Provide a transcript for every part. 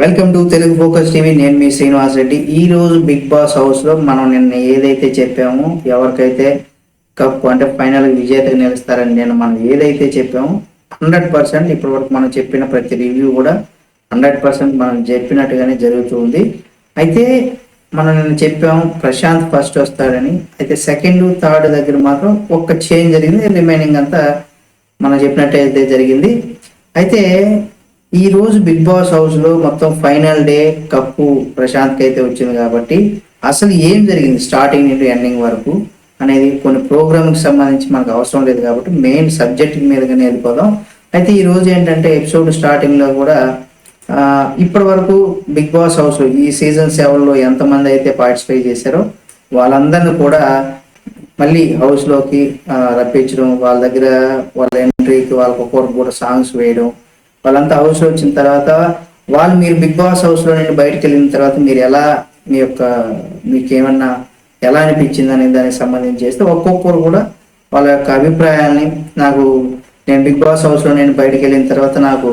Welcome to Telugu focus TV. నేను మీ శ్రీనివాస్ రెడ్డి. ఈ రోజు బిగ్ బాస్ హౌస్లో మనం నిన్న ఏదైతే చెప్పామో ఎవరికైతే కప్ అంటే ఫైనల్ విజేతగా నిలుస్తారని నేను మనం ఏదైతే చెప్పామో హండ్రెడ్ పర్సెంట్ ఇప్పటి వరకు మనం చెప్పిన ప్రతి రివ్యూ కూడా హండ్రెడ్ పర్సెంట్ మనం చెప్పినట్టుగానే జరుగుతుంది అయితే మనం నిన్న చెప్పాము ప్రశాంత్ ఫస్ట్ వస్తాడని. అయితే సెకండ్ థర్డ్ దగ్గర మాత్రం ఒక్క చేంజ్ జరిగింది. రిమైనింగ్ అంతా మనం చెప్పినట్టయితే జరిగింది. అయితే ఈ రోజు బిగ్ బాస్ హౌస్లో మొత్తం ఫైనల్ డే కప్పు ప్రశాంత్ అయితే వచ్చింది కాబట్టి అసలు ఏం జరిగింది స్టార్టింగ్ నుండి ఎండింగ్ వరకు అనేది కొన్ని ప్రోగ్రామ్కి సంబంధించి మనకు అవసరం లేదు కాబట్టి మెయిన్ సబ్జెక్ట్ మీదగానే వెళ్ళిపోదాం. అయితే ఈ రోజు ఏంటంటే ఎపిసోడ్ స్టార్టింగ్లో కూడా ఇప్పటి వరకు బిగ్ బాస్ హౌస్ ఈ సీజన్ సెవెన్లో ఎంతమంది అయితే పార్టిసిపేట్ చేశారో వాళ్ళందరిని కూడా మళ్ళీ హౌస్లోకి రప్పించడం వాళ్ళ దగ్గర వాళ్ళ ఎంట్రీకి వాళ్ళకి ఒక్కొక్కరు కూడా సాంగ్స్ వేయడం వాళ్ళంతా హౌస్లో వచ్చిన తర్వాత వాళ్ళు మీరు బిగ్ బాస్ హౌస్లో నుండి బయటకు వెళ్ళిన తర్వాత మీరు ఎలా మీ యొక్క మీకు ఏమన్నా ఎలా అనిపించింది అనే దానికి సంబంధించి చేస్తే ఒక్కొక్కరు కూడా వాళ్ళ యొక్క అభిప్రాయాల్ని నాకు నేను బిగ్ బాస్ హౌస్లో నేను బయటకు వెళ్ళిన తర్వాత నాకు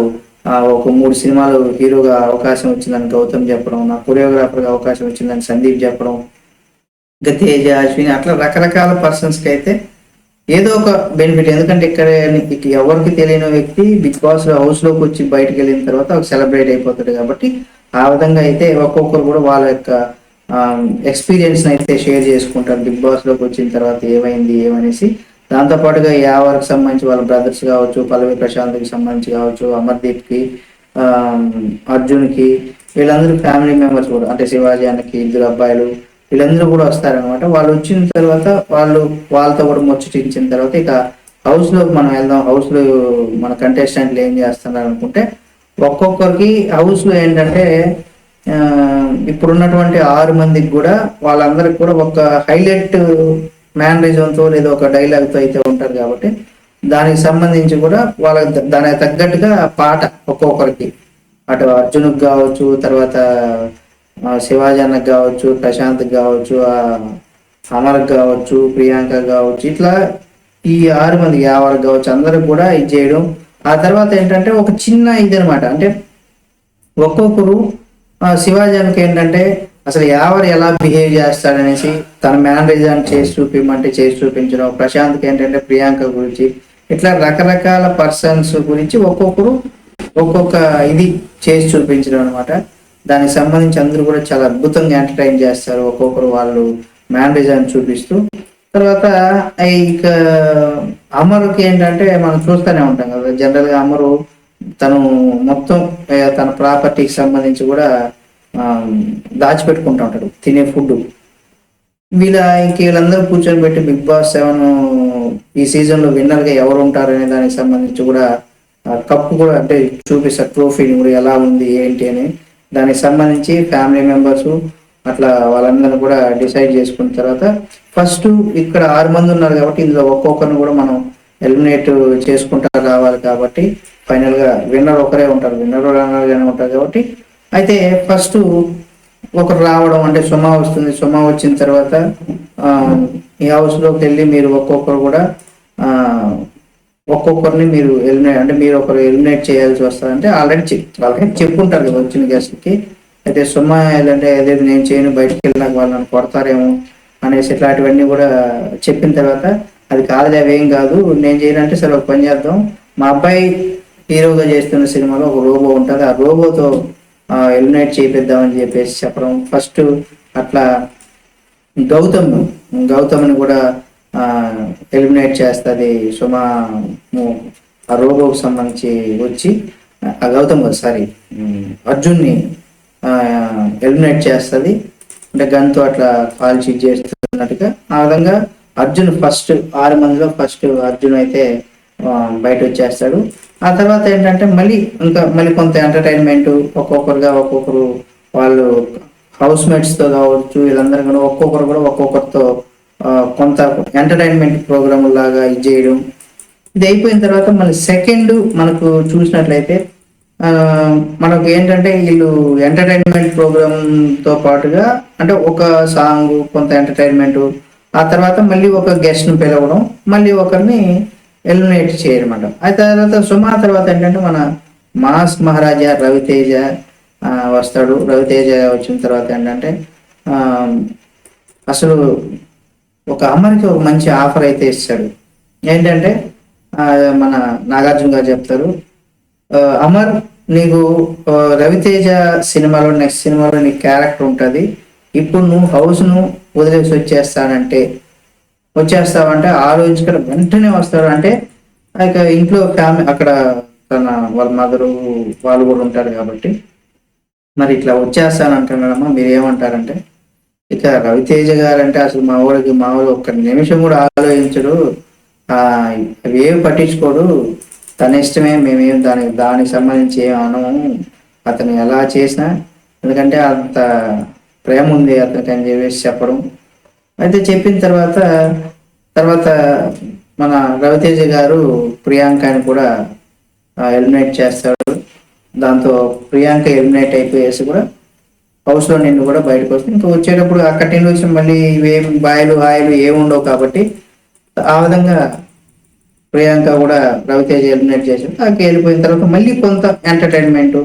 ఒక మూడు సినిమాలు హీరోగా అవకాశం వచ్చిందని గౌతమ్ చెప్పడం నా కొరియోగ్రాఫర్గా అవకాశం వచ్చిందని సందీప్ చెప్పడం ఇంకా తేజ అశ్విని అట్లా రకరకాల పర్సన్స్కి అయితే ఏదో ఒక బెనిఫిట్ ఎందుకంటే ఇక్కడ ఎవరికి తెలియని వ్యక్తి బిగ్ బాస్ హౌస్లోకి వచ్చి బయటకు వెళ్ళిన తర్వాత ఒక సెలబ్రేట్ అయిపోతాడు కాబట్టి ఆ విధంగా అయితే ఒక్కొక్కరు కూడా వాళ్ళ యొక్క ఎక్స్పీరియన్స్ అయితే షేర్ చేసుకుంటారు. బిగ్ బాస్లోకి వచ్చిన తర్వాత ఏమైంది ఏమనేసి. దాంతో పాటుగా యావర్కి సంబంధించి వాళ్ళ బ్రదర్స్ కావచ్చు పల్లవి ప్రశాంత్కి సంబంధించి కావచ్చు అమర్దీప్కి అర్జున్కి వీళ్ళందరూ ఫ్యామిలీ మెంబర్స్ కూడా. అంటే శివాజీ అన్నకి ఇద్దరు అబ్బాయిలు వీళ్ళందరూ కూడా వస్తారనమాట వాళ్ళు వచ్చిన తర్వాత వాళ్ళు వాళ్ళతో కూడా ముచ్చటించిన తర్వాత ఇక హౌస్లో మనం వెళ్దాం హౌస్లో మన కంటెస్టెంట్లు ఏం చేస్తున్నారు అనుకుంటే ఒక్కొక్కరికి హౌస్లో ఏంటంటే ఇప్పుడున్నటువంటి ఆరు మందికి కూడా వాళ్ళందరికి కూడా ఒక హైలైట్ మేనరిజంతో లేదా ఒక డైలాగ్తో అయితే ఉంటారు కాబట్టి దానికి సంబంధించి కూడా వాళ్ళ దానికి తగ్గట్టుగా పాట ఒక్కొక్కరికి. అటు అర్జునుకు కావచ్చు తర్వాత శివాజీ అన్నకు కావచ్చు ప్రశాంత్ కావచ్చు ఆ, అమర్కి కావచ్చు ప్రియాంక కావచ్చు ఇట్లా ఈ ఆరు మంది యావర్ కావచ్చు అందరికి కూడా ఇది చేయడం. ఆ తర్వాత ఏంటంటే ఒక చిన్న ఇది అనమాట అంటే ఒక్కొక్కరు ఆ, ఏంటంటే అసలు ఎవరు ఎలా బిహేవ్ చేస్తాడనేసి తన మేనరిజం చేసి చూపించమంటే చేసి చూపించడం. ప్రశాంత్కి ఏంటంటే ప్రియాంక గురించి ఇట్లా రకరకాల పర్సన్స్ గురించి ఒక్కొక్కరు ఒక్కొక్క ఇది చేసి చూపించడం అనమాట దానికి సంబంధించి అందరూ కూడా చాలా అద్భుతంగా ఎంటర్టైన్ చేస్తారు. ఒక్కొక్కరు వాళ్ళు మేనరిజం చూపిస్తూ. తర్వాత ఇక అమరుకి ఏంటంటే మనం చూస్తూనే ఉంటాం కదా. జనరల్గా అమరు తను మొత్తం తన ప్రాపర్టీకి సంబంధించి కూడా దాచిపెట్టుకుంటూ ఉంటాడు. తినే ఫుడ్ వీళ్ళ ఇంక వీళ్ళందరూ కూర్చొని పెట్టి బిగ్ బాస్ సెవెన్ ఈ సీజన్లో విన్నర్గా ఎవరు ఉంటారు అనే దానికి సంబంధించి కూడా కప్పు కూడా అంటే చూపిస్తారు. ట్రోఫీని కూడా ఎలా ఉంది ఏంటి అని. దానికి సంబంధించి ఫ్యామిలీ మెంబర్స్ అట్లా వాళ్ళందరిని కూడా డిసైడ్ చేసుకున్న తర్వాత ఫస్ట్ ఇక్కడ ఆరు మంది ఉన్నారు కాబట్టి ఇందులో ఒక్కొక్కరిని కూడా మనం ఎలిమినేట్ చేసుకుంటా రావాలి కాబట్టి ఫైనల్గా విన్నర్ ఒకరే ఉంటారు. విన్నర్ రన్నర్గానే ఉంటారు కాబట్టి అయితే ఫస్ట్ ఒకరు రావడం అంటే సుమా వస్తుంది. సుమా వచ్చిన తర్వాత ఈ హౌస్లోకి వెళ్ళి మీరు ఒక్కొక్కరు కూడా ఒక్కొక్కరిని మీరు ఎలిమినేట్ అంటే మీరు ఒకరు ఎలిమినేట్ చేయాల్సి వస్తుందంటే ఆల్రెడీ చెప్ ఆల్రెడీ చెప్పుంటారు కదా వచ్చిన గెస్ట్కి. అయితే సుమ్మా ఏంటంటే అదే నేను చేయను బయటకు వెళ్ళినాక వాళ్ళని కొడతారేమో అనేసి ఇట్లాంటివన్నీ కూడా చెప్పిన తర్వాత అది కాదులే అవేం కాదు నేను చేయాలంటే సరే ఒక పని చేద్దాం. మా అబ్బాయి హీరోగా చేస్తున్న సినిమాలో ఒక రోబో ఉంటుంది. ఆ రోబోతో ఎలిమినేట్ చేపిద్దామని చెప్పేసి చెప్పడం. ఫస్ట్ అట్లా గౌతమ్ గౌతమ్ని కూడా ఎలిమినేట్ చేస్తుంది. సుమా ఆ రోబోకి సంబంధించి వచ్చి ఆ గౌతమ్ సారీ అర్జున్ని ఎలిమినేట్ చేస్తుంది. అంటే గన్తో అట్లా కాల్ చేస్తున్నట్టుగా ఆ విధంగా అర్జున్ ఫస్ట్ ఆరు మందిలో ఫస్ట్ అర్జున్ అయితే బయట వచ్చేస్తాడు. ఆ తర్వాత ఏంటంటే మళ్ళీ ఇంకా మళ్ళీ కొంత ఎంటర్టైన్మెంట్ ఒక్కొక్కరుగా ఒక్కొక్కరు వాళ్ళు హౌస్ మేట్స్తో కావచ్చు వీళ్ళందరూ కూడా ఒక్కొక్కరు కూడా ఒక్కొక్కరితో కొంత ఎంటర్టైన్మెంట్ ప్రోగ్రామ్ లాగా ఇది చేయడం. ఇది అయిపోయిన తర్వాత మళ్ళీ సెకండ్ మనకు చూసినట్లయితే మనకు ఏంటంటే వీళ్ళు ఎంటర్టైన్మెంట్ ప్రోగ్రామ్తో పాటుగా అంటే ఒక సాంగ్ కొంత ఎంటర్టైన్మెంట్ ఆ తర్వాత మళ్ళీ ఒక గెస్ట్ను పిలవడం మళ్ళీ ఒకరిని ఎలిమినేట్ చేయడం ఆ తర్వాత సుమా తర్వాత ఏంటంటే మన మాస్ మహారాజా రవితేజ వస్తాడు. రవితేజ వచ్చిన తర్వాత ఏంటంటే అసలు ఒక అమర్కి ఒక మంచి ఆఫర్ అయితే ఇస్తాడు. ఏంటంటే మన నాగార్జున గారు చెప్తారు అమర్ నీకు రవితేజ సినిమాలో నెక్స్ట్ సినిమాలో నీ క్యారెక్టర్ ఉంటుంది. ఇప్పుడు నువ్వు హౌస్ను వదిలేసి వచ్చేస్తానంటే వచ్చేస్తావంటే ఆలోచించుకుని వెంటనే వస్తాడు అంటే ఇక ఇంట్లో ఫ్యామిలీ అక్కడ తన వాళ్ళ మదరు వాళ్ళు కూడా ఉంటారు కాబట్టి. మరి ఇట్లా వచ్చేస్తానంటున్నాడమ్మా మీరు ఏమంటారంటే ఇక రవితేజ గారు అంటే అసలు మా ఊరికి మా ఊరు ఒక్క నిమిషం కూడా ఆలోచించడు. అవి ఏమి పట్టించుకోడు. తన ఇష్టమే మేమేం దానికి దానికి సంబంధించి ఏం అనము. అతను ఎలా చేసినా ఎందుకంటే అంత ప్రేమ ఉంది అతనికి అని చెప్పేసి చెప్పడం. అయితే చెప్పిన తర్వాత తర్వాత మన రవితేజ గారు ప్రియాంకని కూడా ఎలిమినేట్ చేస్తాడు. దాంతో ప్రియాంక ఎలిమినేట్ అయిపోయేసి కూడా హౌస్లో నిన్ను కూడా బయటకు వస్తుంది ఇంకా వచ్చేటప్పుడు అక్కడి నుండి వచ్చి మళ్ళీ ఇవేం బాయలు హాయలు ఏమి ఉండవు కాబట్టి ఆ విధంగా ప్రియాంక కూడా రవితేజ ఎలిమినేట్ చేశాడు అక్కడికి వెళ్ళిపోయిన తర్వాత మళ్ళీ కొంత ఎంటర్టైన్మెంట్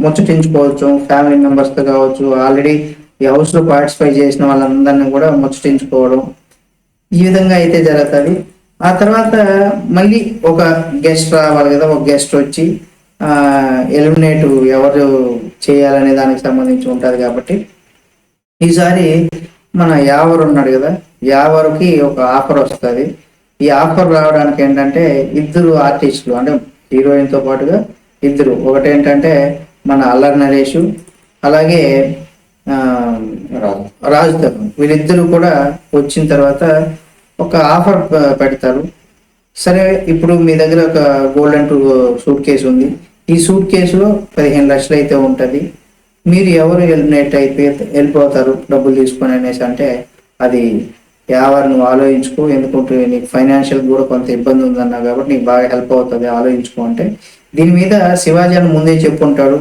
ముచ్చటించుకోవచ్చు ఫ్యామిలీ మెంబర్స్తో కావచ్చు ఆల్రెడీ ఈ హౌస్లో పార్టిసిపేట్ చేసిన వాళ్ళందరినీ కూడా ముచ్చటించుకోవడం ఈ విధంగా అయితే జరుగుతుంది. ఆ తర్వాత మళ్ళీ ఒక గెస్ట్ రావాలి కదా ఒక గెస్ట్ వచ్చి ఎలిమినేట్ ఎవరు చేయాలనే దానికి సంబంధించి ఉంటుంది కాబట్టి ఈసారి మన యావర్ ఉన్నాడు కదా యావరుకి ఒక ఆఫర్ వస్తుంది. ఈ ఆఫర్ రావడానికి ఏంటంటే ఇద్దరు ఆర్టిస్టులు అంటే హీరోయిన్తో పాటుగా ఇద్దరు. ఒకటి ఏంటంటే మన అల్లరి నరేష్ అలాగే రాజు. తరుణ్. వీళ్ళిద్దరూ కూడా వచ్చిన తర్వాత ఒక ఆఫర్ పెడతారు. సరే ఇప్పుడు మీ దగ్గర ఒక గోల్డెన్ టూ సూట్ కేసు ఉంది ఈ సూట్ కేసులో పదిహేను లక్షలు అయితే ఉంటుంది. మీరు ఎవరు ఎలిమినేట్ అయితే వెళ్ళిపోతారు డబ్బులు తీసుకొని అనేసి అంటే అది ఎవరు నువ్వు ఆలోచించుకో ఎందుకంటే నీకు ఫైనాన్షియల్ కూడా కొంత ఇబ్బంది ఉందన్నావు కాబట్టి నీకు బాగా హెల్ప్ అవుతుంది ఆలోచించుకో అంటే. దీని మీద శివాజీ అని ముందే చెప్పుకుంటాడు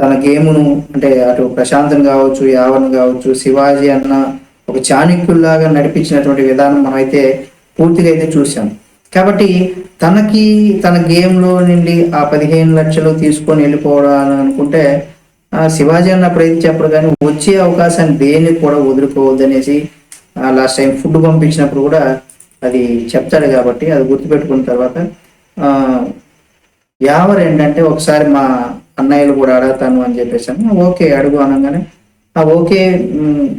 తన గేమును అంటే అటు ప్రశాంతన్ కావచ్చు యావన్ కావచ్చు శివాజీ అన్న ఒక చాణక్యుల్లాగా నడిపించినటువంటి విధానం మనమైతే పూర్తిగా అయితే చూసాం కాబట్టి తనకి తన గేమ్లో నుండి ఆ పదిహేను లక్షలు తీసుకొని వెళ్ళిపోవడం అనుకుంటే శివాజీ అన్న ప్రయత్నం చెప్పడు కానీ వచ్చే అవకాశాన్ని దేన్ని కూడా వదులుకోవద్దనేసి లాస్ట్ టైం ఫుడ్ పంపించినప్పుడు కూడా అది చెప్తాడు కాబట్టి అది గుర్తుపెట్టుకున్న తర్వాత యావర్ ఏంటంటే ఒకసారి మా అన్నయ్యలు కూడా అడగతాను అని చెప్పేసాను ఓకే అడుగు అనగానే ఆ ఓకే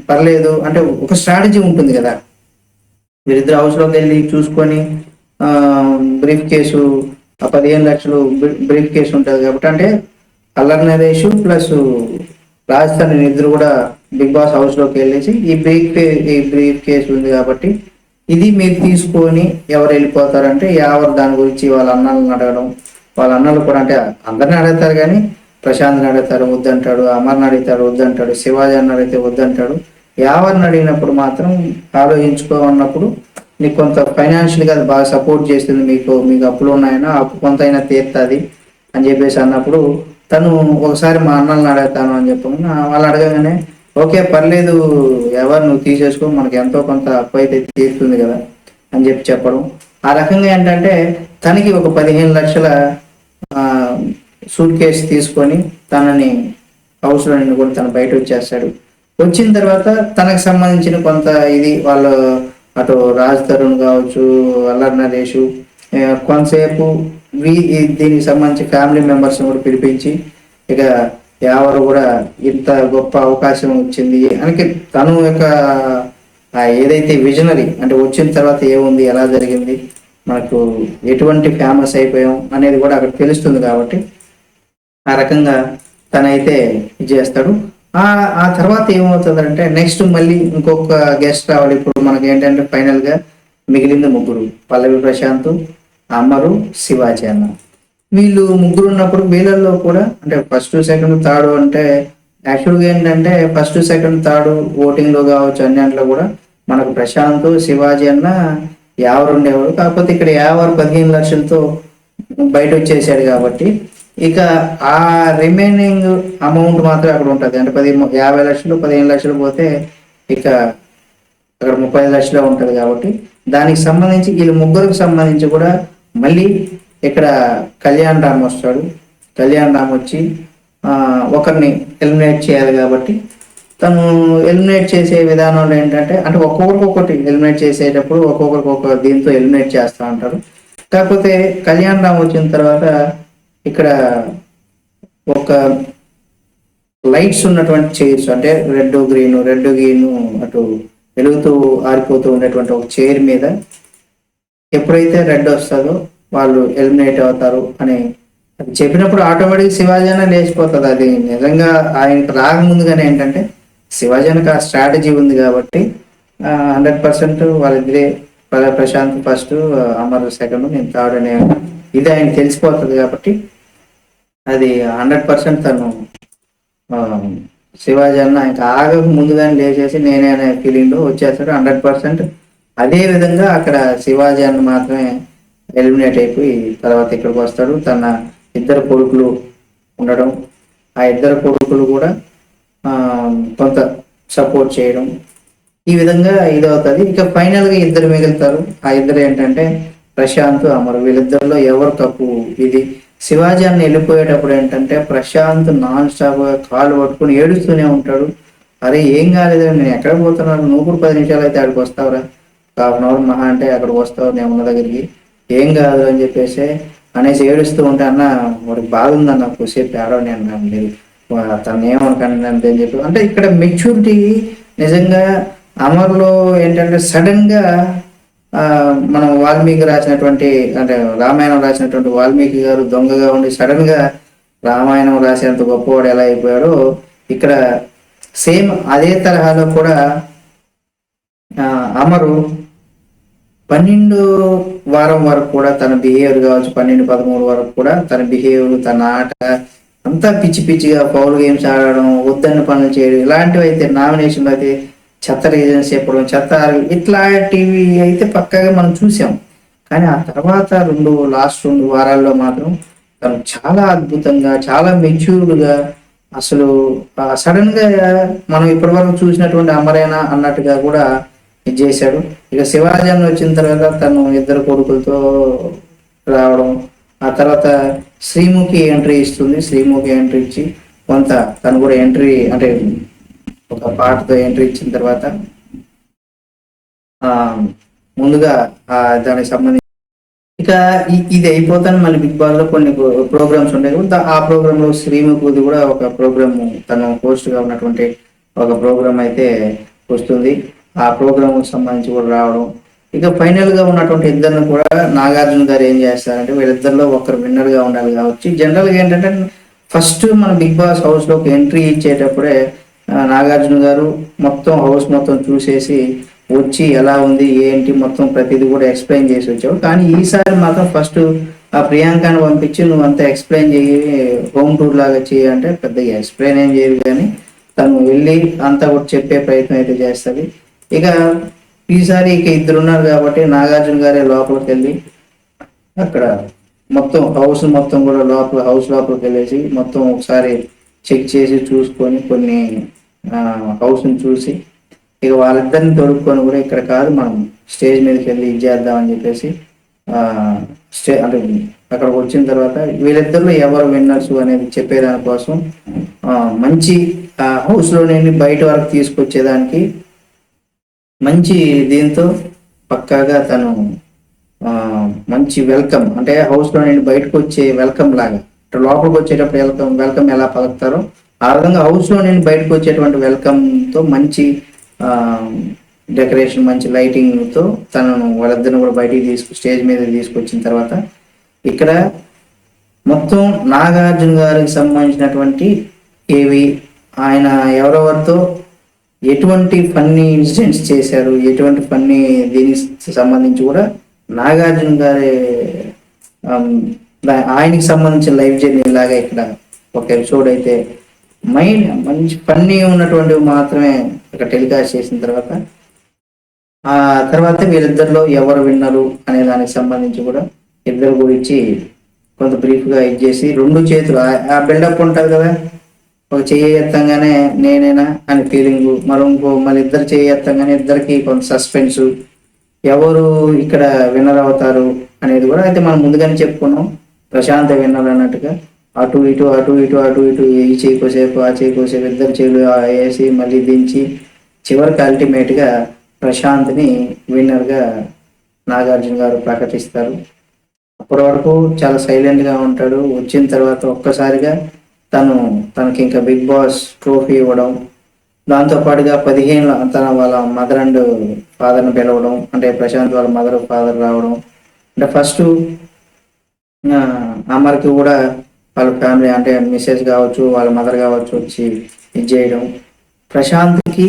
పర్లేదు. అంటే ఒక స్ట్రాటజీ ఉంటుంది కదా వీరిద్దరు హౌస్లోకి వెళ్ళి చూసుకొని బ్రీఫ్ కేసు ఆ పదిహేను లక్షలు బ్రీఫ్ కేసు ఉంటుంది కాబట్టి అంటే అల్లర్ నరేష్ ప్లస్ రాజస్థాన్ ఇద్దరు కూడా బిగ్ బాస్ హౌస్లోకి వెళ్ళేసి ఈ బ్రీఫ్ ఈ బ్రీఫ్ కేసు ఉంది కాబట్టి ఇది మీరు తీసుకొని ఎవరు వెళ్ళిపోతారంటే ఎవరు దాని గురించి వాళ్ళ అన్నలను అడగడం వాళ్ళ అన్నలు కూడా అంటే అందరిని అడుగుతారు కానీ ప్రశాంత్ని అడుగుతారు వద్దంటాడు అమర్ని అడుగుతాడు వద్దంటాడు శివాజీ అన్న అడిగితే వద్దంటాడు ఎవరిని అడిగినప్పుడు మాత్రం ఆలోచించుకోమన్నప్పుడు నీకు కొంత ఫైనాన్షియల్గా అది బాగా సపోర్ట్ చేస్తుంది మీకు మీకు అప్పులు ఉన్నాయన్నా అప్పు కొంత అయినా తీరుతుంది అని చెప్పేసి అన్నప్పుడు తను ఒకసారి మా అన్నల్ని అడుగుతాను అని చెప్పమని వాళ్ళు అడగగానే ఓకే పర్లేదు ఎవరు నువ్వు తీసేసుకో మనకి ఎంతో కొంత అప్పు అయితే తీరుతుంది కదా అని చెప్పి చెప్పడం. ఆ రకంగా ఏంటంటే తనకి ఒక పదిహేను లక్షల సూట్ కేసు తీసుకొని తనని హౌస్లో నుండి కూడా తను బయట వచ్చేస్తాడు. వచ్చిన తర్వాత తనకు సంబంధించిన కొంత ఇది వాళ్ళు అటు రాజ్ తరుణ్ కావచ్చు అల్లర్ నరేష్ కొంతసేపు వీ దీనికి సంబంధించి ఫ్యామిలీ మెంబర్స్ కూడా పిలిపించి ఇక ఎవరు కూడా ఇంత గొప్ప అవకాశం వచ్చింది అని తను యొక్క ఏదైతే విజనరీ అంటే వచ్చిన తర్వాత ఏముంది ఎలా జరిగింది మనకు ఎటువంటి ఫేమస్ అయిపోయాం అనేది కూడా అక్కడ తెలుస్తుంది కాబట్టి ఆ రకంగా తనైతే ఇది చేస్తాడు. ఆ ఆ తర్వాత ఏమవుతుందంటే నెక్స్ట్ మళ్ళీ ఇంకొక గెస్ట్ రావాలి. ఇప్పుడు మనకి ఏంటంటే ఫైనల్గా మిగిలింది ముగ్గురు. పల్లవి ప్రశాంత్ అమరు శివాజీ అన్న. వీళ్ళు ముగ్గురు ఉన్నప్పుడు వీళ్ళల్లో కూడా అంటే ఫస్ట్ సెకండ్ థర్డ్ అంటే యాక్చువల్గా ఏంటంటే ఫస్ట్ సెకండ్ థర్డ్ ఓటింగ్లో కావచ్చు అన్నింటిలో కూడా మనకు ప్రశాంత్ శివాజీ అన్న యావరు ఉండేవాడు కాకపోతే ఇక్కడ యావరు పదిహేను లక్షలతో బయట వచ్చేసాడు కాబట్టి ఇక ఆ రిమైనింగ్ అమౌంట్ మాత్రం అక్కడ ఉంటుంది. అంటే పది యాభై లక్షలు పదిహేను లక్షలు పోతే ఇక అక్కడ ముప్పై లక్షలు ఉంటుంది కాబట్టి దానికి సంబంధించి వీళ్ళు ముగ్గురికి సంబంధించి కూడా మళ్ళీ ఇక్కడ కళ్యాణ్ రామ్ వస్తాడు. కళ్యాణ్ రామ్ వచ్చి ఒకరిని ఎలిమినేట్ చేయాలి కాబట్టి తను ఎలిమినేట్ చేసే విధానంలో ఏంటంటే అంటే ఒక్కొక్కరికి ఒక్కొక్కటి ఎలిమినేట్ చేసేటప్పుడు ఒక్కొక్కరికి ఒక దీంతో ఎలిమినేట్ చేస్తూ ఉంటారు కాకపోతే కళ్యాణ్ రామ్ వచ్చిన తర్వాత ఇక్కడ ఒక లైట్స్ ఉన్నటువంటి చైర్స్ అంటే రెడ్ గ్రీన్ రెడ్ గ్రీన్ అటు వెలుగుతూ ఆరిపోతూ ఉండేటువంటి ఒక చైర్ మీద ఎప్పుడైతే రెడ్ వస్తుందో వాళ్ళు ఎలిమినేట్ అవుతారు అని అది చెప్పినప్పుడు ఆటోమేటిక్ శివాజీ అన్న లేచిపోతుంది అది నిజంగా ఆయనకు రాకముందుగానే ఏంటంటే శివాజీకి ఆ స్ట్రాటజీ ఉంది కాబట్టి హండ్రెడ్ పర్సెంట్ వాళ్ళిద్దరే ప్రశాంత్ ఫస్ట్ అమర్ సెకండ్ నేను థర్డ్ అనే ఇది ఆయన తెలిసిపోతుంది కాబట్టి అది హండ్రెడ్ పర్సెంట్ తను శివాజీ అన్న ఇంకా ఆగక ముందుగానే లేచేసి నేనే అనే ఫీలింగ్లో వచ్చేస్తాడు. హండ్రెడ్ పర్సెంట్ అదే విధంగా అక్కడ శివాజీ అన్న మాత్రమే ఎలిమినేట్ అయిపోయి తర్వాత ఇక్కడికి వస్తాడు. తన ఇద్దరు కొడుకులు ఉండడం ఆ ఇద్దరు కొడుకులు కూడా కొంత సపోర్ట్ చేయడం. ఈ విధంగా ఇది అవుతుంది ఇంకా ఫైనల్గా ఇద్దరు మిగులుతారు. ఆ ఇద్దరు ఏంటంటే ప్రశాంత్ అమరు వీళ్ళిద్దరిలో ఎవరు తప్పు? ఇది శివాజీ అన్న వెళ్ళిపోయేటప్పుడు ఏంటంటే ప్రశాంత్ నాన్ స్టాప్ కాలు పట్టుకుని ఏడుస్తూనే ఉంటాడు. అరే ఏం కాలేదు నేను ఎక్కడ పోతున్నాను? నువ్వు కూడా పది నిమిషాలు అయితే అక్కడికి వస్తావురా. హాఫ్ అన్ అవర్ మహా అంటే అక్కడికి వస్తావు నేను ఉన్న దగ్గరికి. ఏం కాదు అని చెప్పేసి అనేసి ఏడుస్తూ ఉంటే అన్న వాడికి బాధ ఉందన్న కొద్దిసేపు ఏడవని అన్నాను లేదు తను ఏమనుకండి అంటే అని చెప్పి అంటే ఇక్కడ మెచ్యూరిటీ నిజంగా అమర్లో ఏంటంటే సడన్గా మనం వాల్మీకి రాసినటువంటి అంటే రామాయణం రాసినటువంటి వాల్మీకి గారు దొంగగా ఉండి సడన్గా రామాయణం రాసేంత గొప్పవాడు ఎలా అయిపోయాడో ఇక్కడ సేమ్ అదే తరహాలో కూడా అమరు పన్నెండు వారం వరకు కూడా తన బిహేవియర్ కావచ్చు పన్నెండు పదమూడు వరకు కూడా తన బిహేవియర్ తన ఆట అంతా పిచ్చి పిచ్చిగా పౌల్ గేమ్స్ ఆడడం వద్దన్న పనులు చేయడం ఇలాంటివి అయితే నామినేషన్లు అయితే చెత్త రీజన్స్ చెప్పడం చెత్త ఇట్లా ఇట్లాంటివి అయితే పక్కాగా మనం చూసాం. కానీ ఆ తర్వాత రెండు లాస్ట్ రెండు వారాల్లో మాత్రం తను చాలా అద్భుతంగా చాలా మెచ్యూర్డ్గా అసలు సడన్గా మనం ఇప్పటివరకు చూసినటువంటి అమరేనా అన్నట్టుగా కూడా ఇది చేశాడు. ఇక శివాజన్ వచ్చిన తర్వాత తను ఇద్దరు కొడుకులతో రావడం ఆ తర్వాత శ్రీముఖి ఎంట్రీ ఇస్తుంది. శ్రీముఖి ఎంట్రీ ఇచ్చి కొంత తను కూడా ఎంట్రీ అంటే ఒక పాటతో ఎంట్రీ ఇచ్చిన తర్వాత ముందుగా దానికి సంబంధించి ఇక ఇది అయిపోతాను మళ్ళీ బిగ్ బాస్లో కొన్ని ప్రోగ్రామ్స్ ఉండేవి ఆ ప్రోగ్రామ్లో శ్రీముఖుది కూడా ఒక ప్రోగ్రామ్ తన హోస్ట్గా ఉన్నటువంటి ఒక ప్రోగ్రామ్ అయితే వస్తుంది. ఆ ప్రోగ్రామ్ సంబంధించి కూడా రావడం. ఇక ఫైనల్గా ఉన్నటువంటి ఇద్దరిని కూడా నాగార్జున గారు ఏం చేస్తారంటే వీళ్ళిద్దరిలో ఒకరు విన్నర్గా ఉండాలి కావచ్చు జనరల్గా ఏంటంటే ఫస్ట్ మన బిగ్ బాస్ హౌస్లోకి ఎంట్రీ ఇచ్చేటప్పుడే నాగార్జున గారు మొత్తం హౌస్ మొత్తం చూసేసి వచ్చి ఎలా ఉంది ఏంటి మొత్తం ప్రతిదీ కూడా ఎక్స్ప్లెయిన్ చేసి వచ్చావు కానీ ఈసారి మాత్రం ఫస్ట్ ఆ ప్రియాంకను పంపించి నువ్వు అంతా ఎక్స్ప్లెయిన్ చేయి హోమ్ టూర్ లాగా చేయి అంటే పెద్దగా ఎక్స్ప్లెయిన్ ఏం చేయదు కానీ తను వెళ్ళి అంతా కూడా చెప్పే ప్రయత్నం అయితే చేస్తుంది. ఇక ఈసారి ఇక ఇద్దరు ఉన్నారు కాబట్టి నాగార్జున గారే లోపలికి వెళ్ళి అక్కడ మొత్తం హౌస్ మొత్తం కూడా లోపల హౌస్ లోపలికి వెళ్ళేసి మొత్తం ఒకసారి చెక్ చేసి చూసుకొని కొన్ని హౌస్ని చూసి ఇక వాళ్ళిద్దరిని తొడుక్కొని కూడా ఇక్కడ కాదు మనం స్టేజ్ మీదకి వెళ్ళి ఇది చేద్దామని చెప్పేసి స్టే అంటే అక్కడికి వచ్చిన తర్వాత వీళ్ళిద్దరిలో ఎవరు విన్నర్స్ అనేది చెప్పేదానికోసం మంచి హౌస్లో నుండి బయట వరకు తీసుకొచ్చేదానికి మంచి దీంతో పక్కాగా తను మంచి వెల్కమ్ అంటే హౌస్లో నుండి బయటకు వచ్చే వెల్కమ్ లాగా లోపలికి వచ్చేటప్పుడు వెల్కమ్ వెల్కమ్ ఎలా పలుకుతారో. ఆ విధంగా హౌస్లో బయటకు వచ్చేటువంటి వెల్కమ్తో మంచి డెకరేషన్ మంచి లైటింగ్తో తనను వాళ్ళిద్దరిని కూడా బయటికి తీసుకు స్టేజ్ మీద తీసుకొచ్చిన తర్వాత ఇక్కడ మొత్తం నాగార్జున గారికి సంబంధించినటువంటి ఏవి ఆయన ఎవరెవరితో ఎటువంటి ఫన్నీ ఇన్సిడెంట్స్ చేశారు ఎటువంటి ఫన్నీ దీనికి సంబంధించి కూడా నాగార్జున గారి ఆయనకి సంబంధించిన లైఫ్ జర్నీ లాగా ఇక్కడ ఒక ఎపిసోడ్ అయితే మైండ్ మంచి ఫన్నీ ఉన్నటువంటివి మాత్రమే ఇక్కడ టెలికాస్ట్ చేసిన తర్వాత ఆ తర్వాత వీళ్ళిద్దరిలో ఎవరు విన్నరు అనే దానికి సంబంధించి కూడా ఇద్దరు గురించి కొంత బ్రీఫ్గా ఇచ్చేసి రెండు చేతులు ఆ- ఆ బిల్డప్ ఉంటుంది కదా ఒక చెయ్యి ఎత్తంగానే నేనేనా అని ఫీలింగ్ మరో ఇంకో మళ్ళీ ఇద్దరు చెయ్యి ఎత్తంగానే ఇద్దరికి కొంత సస్పెన్స్ ఎవరు ఇక్కడ విన్నర్ అవుతారు అనేది కూడా అయితే మనం ముందుగానే చెప్పుకున్నాం. ప్రశాంత విన్నర్ అన్నట్టుగా అటు ఇటు అటు ఇటు అటు ఇటు ఈ చేయి కోసేపు ఆ చేయి కోసేపు ఇద్దరు చేతులు వేసి మళ్ళీ దించి చివరికి అల్టిమేట్గా ప్రశాంత్ని విన్నర్గా నాగార్జున గారు ప్రకటిస్తారు. అప్పటి వరకు చాలా సైలెంట్గా ఉంటాడు. వచ్చిన తర్వాత ఒక్కసారిగా తను తనకి ఇంకా బిగ్ బాస్ ట్రోఫీ ఇవ్వడం. దాంతో పాటుగా పదిహేను తన వాళ్ళ మదర్ అండ్ ఫాదర్ని పిలవడం. అంటే ప్రశాంత్ వాళ్ళ మదర్ ఫాదర్ రావడం. అంటే ఫస్ట్ అమర్కి కూడా వాళ్ళ ఫ్యామిలీ అంటే మిస్సెస్ కావచ్చు వాళ్ళ మదర్ కావచ్చు వచ్చి ఇది చేయడం. ప్రశాంత్కి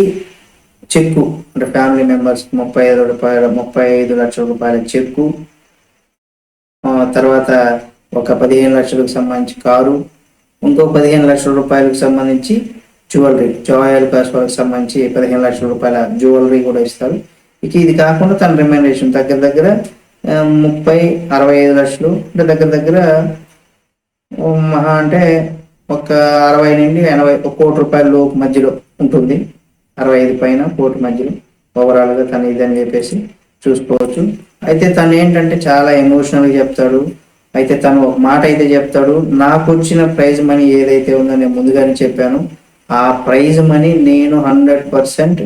చెక్కు అంటే ఫ్యామిలీ మెంబర్స్ ముప్పై ఐదు రూపాయల ముప్పై ఐదు లక్షల రూపాయల చెక్కు. తర్వాత ఒక పదిహేను లక్షలకు సంబంధించి కారు ఇంకో పదిహేను లక్షల రూపాయలకు సంబంధించి జ్యువెలరీ జోయల్ కాస్ సంబంధించి పదిహేను లక్షల రూపాయల జ్యువెలరీ కూడా ఇస్తారు. ఇక ఇది కాకుండా తన రిమైండేషన్ దగ్గర దగ్గర ముప్పై అరవై ఐదు లక్షలు. అంటే దగ్గర దగ్గర మహా అంటే ఒక అరవై నుండి ఎనభై ఒక కోటి రూపాయలు మధ్యలో ఉంటుంది. అరవై ఐదు పైన కోటి మధ్యలో. ఓవరాల్గా తను ఇదని చెప్పేసి చూసుకోవచ్చు. అయితే తను ఏంటంటే చాలా ఎమోషనల్గా చెప్తాడు. అయితే తను ఒక మాట అయితే చెప్తాడు. నాకు వచ్చిన ప్రైజ్ మనీ ఏదైతే ఉందో నేను ముందుగానే చెప్పాను. ఆ ప్రైజ్ మనీ నేను హండ్రెడ్ పర్సెంట్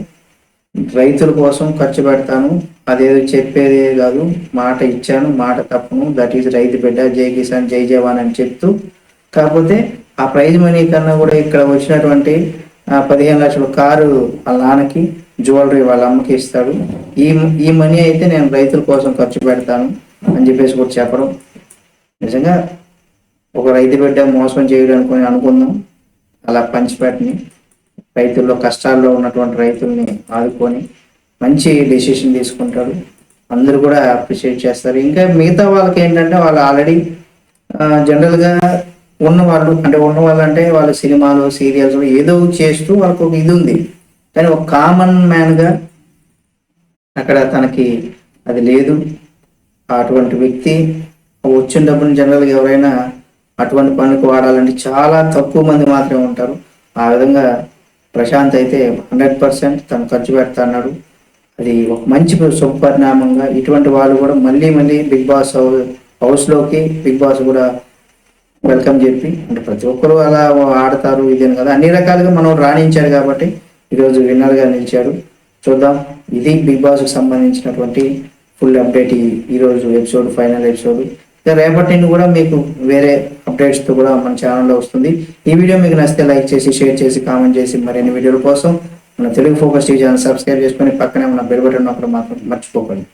రైతుల కోసం ఖర్చు పెడతాను. అదేదో చెప్పేదే కాదు. మాట ఇచ్చాను. మాట తప్పను. దట్ ఈజ్ రైతు బిడ్డ. జై కిసాన్ జై జవాన్ అని చెప్తూ. కాకపోతే ఆ ప్రైజ్ మనీ కన్నా కూడా ఇక్కడ వచ్చినటువంటి పదిహేను లక్షల కారు వాళ్ళ నాన్నకి జ్యువెలరీ వాళ్ళ అమ్మకి ఇస్తాడు. ఈ ఈ మనీ అయితే నేను రైతుల కోసం ఖర్చు పెడతాను అని చెప్పేసి కూడా చెప్పడం. నిజంగా ఒక రైతు బిడ్డ మోసం చేయడం అనుకుని అనుకుందాం. అలా పంచిపెట్టని. రైతుల్లో కష్టాల్లో ఉన్నటువంటి రైతుల్ని ఆదుకొని మంచి డెసిషన్ తీసుకుంటాడు అందరూ కూడా అప్రిషియేట్ చేస్తారు. ఇంకా మిగతా వాళ్ళకి ఏంటంటే వాళ్ళు ఆల్రెడీ జనరల్గా ఉన్నవాళ్ళు అంటే ఉన్నవాళ్ళు అంటే వాళ్ళ సినిమాలు సీరియల్స్ ఏదో చేస్తూ వాళ్ళకు ఒక ఇది ఉంది. కానీ ఒక కామన్ మ్యాన్గా అక్కడ తనకి అది లేదు. అటువంటి వ్యక్తి వచ్చిన డబ్బుని జనరల్గా ఎవరైనా అటువంటి పనికి వాడాలంటే చాలా తక్కువ మంది మాత్రమే ఉంటారు. ఆ విధంగా ప్రశాంత్ అయితే హండ్రెడ్ పర్సెంట్ తను ఖర్చు పెడతా అన్నాడు. అది ఒక మంచి శుభపరిణామంగా ఇటువంటి వాళ్ళు కూడా మళ్ళీ మళ్ళీ బిగ్ బాస్ హౌస్లోకి బిగ్ బాస్ కూడా వెల్కమ్ చెప్పి అంటే ప్రతి ఒక్కరు అలా ఆడతారు ఇదేను కదా అన్ని రకాలుగా మనం రాణించాడు కాబట్టి ఈరోజు విన్నర్గా నిలిచాడు. చూద్దాం ఇది బిగ్ బాస్కి సంబంధించినటువంటి ఫుల్ అప్డేట్ ఈరోజు ఎపిసోడ్ ఫైనల్ ఎపిసోడ్. రేపటి నుండి కూడా మీకు వేరే అప్డేట్స్తో కూడా మన ఛానల్లో వస్తుంది. ఈ వీడియో మీకు నచ్చితే లైక్ చేసి షేర్ చేసి కామెంట్ చేసి మరిన్ని వీడియోల కోసం మన Telugu focus TV channel subscribe చేసుకొని పక్కనే మన బెల్ బటన్ ఒకటి మాత్రం మర్చిపోకండి.